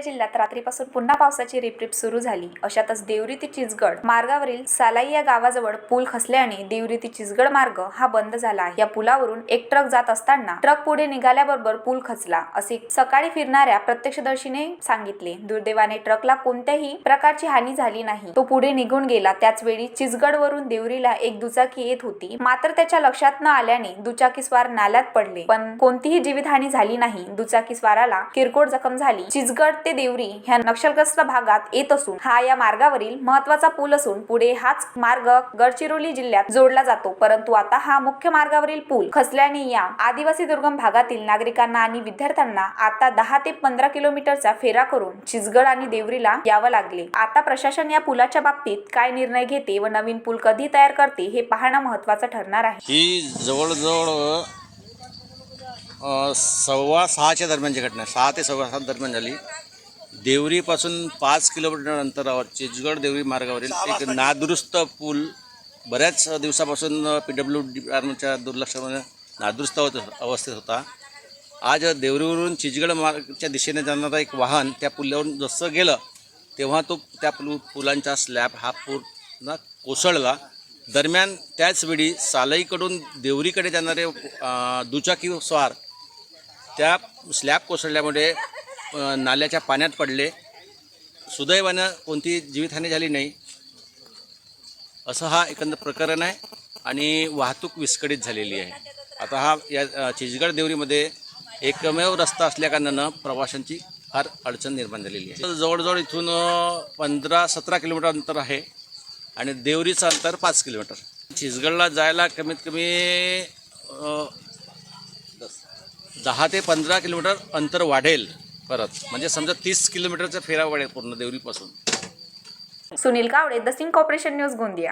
जिल्ह्यात रात्रीपासून पुन्हा पावसाची रिपरिप सुरू झाली. अशातच देवरी ते चिचगड मार्गावरील सालाई या गावाजवळ पूल खसल्याने देवरी ते चिचगड मार्ग हा बंद झाला आहे. या पुलावरून एक ट्रक जात असताना ट्रक पुढे निघाल्याबरोबर पूल खचला असे सकाळी फिरणाऱ्या प्रत्यक्षदर्शीने सांगितले. दुर्दैवाने ट्रकला कोणत्याही प्रकारची हानी झाली नाही. तो पुढे निघून गेला. त्याच वेळी चिचगडवरून देवरीला एक दुचाकी येत होती. मात्र त्याच्या लक्षात न आल्याने दुचाकी स्वार नाल्यात पडले. पण कोणतीही जीवितहानी झाली नाही. दुचाकी स्वाराला किरकोळ जखम झाली. चिचगड ते देवरी ह्या नक्षलग्रस्त भागात येत असून हा या मार्गावरील महत्त्वाचा पूल असून पुढे हाच मार्ग गडचिरोली जिल्ह्यात जोडला जातो. परंतु आता हा मुख्य मार्गावरील पूल खचल्याने या आदिवासी दुर्गम भागातील नागरिकांना आणि विद्यार्थ्यांना आता दहा ते पंधरा किलोमीटरचा फेरा करून चिचगड आणि देवरीला यावं लागले. आता प्रशासन या पुलाच्या बाबतीत काय निर्णय घेते व नवीन पूल कधी तयार करते हे पाहणं महत्वाचं ठरणार आहे. ही जवळजवळ सव्वा सहाच्या दरम्यानची घटना सहा ते सव्वा सात दरम्यान झाली. देवरीपासून पाच किलोमीटर अंतरावर चिचगड देवरी मार्गावरील एक नादुरुस्त पूल बऱ्याच दिवसापासून पी डब्ल्यू डी डिपार्टमेंटच्या दुर्लक्षामुळे नादुरुस्त होत अवस्थेत होता. आज देवरीवरून चिचगड मार्गच्या दिशेने जाणारा एक वाहन त्या पुलावरून जसं गेलं तेव्हा तो त्या पुल पुलांचा स्लॅब हा पूर्ण कोसळला. दरम्यान त्याचवेळी सालईकडून देवरीकडे जाणारे दुचाकी स्वार त्या स्लॅब कोसळल्यामुळे नाल्याच्या पाण्यात पडले. सुदैवानं कोणती जीवितहानी झाली नाही. असं हा एकंदर प्रकरण आहे आणि वाहतूक विस्कळीत झालेली आहे. आता हा या चिचगड देवरीमध्ये एकमेव रस्ता असल्याकारणानं प्रवाशांची फार अडचण निर्माण झालेली आहे. जवळजवळ इथून पंधरा सतरा किलोमीटर अंतर आहे आणि देवरीचं अंतर पाच किलोमीटर. चिचगडला जायला कमीत कमी दहा ते पंधरा किलोमीटर अंतर वाढेल. परत. म्हणजे समजा तीस किलोमीटरचा फेरा वाढेल पूर्ण देवरीपासून Sunil Kawade the Singh corporation news Gondia.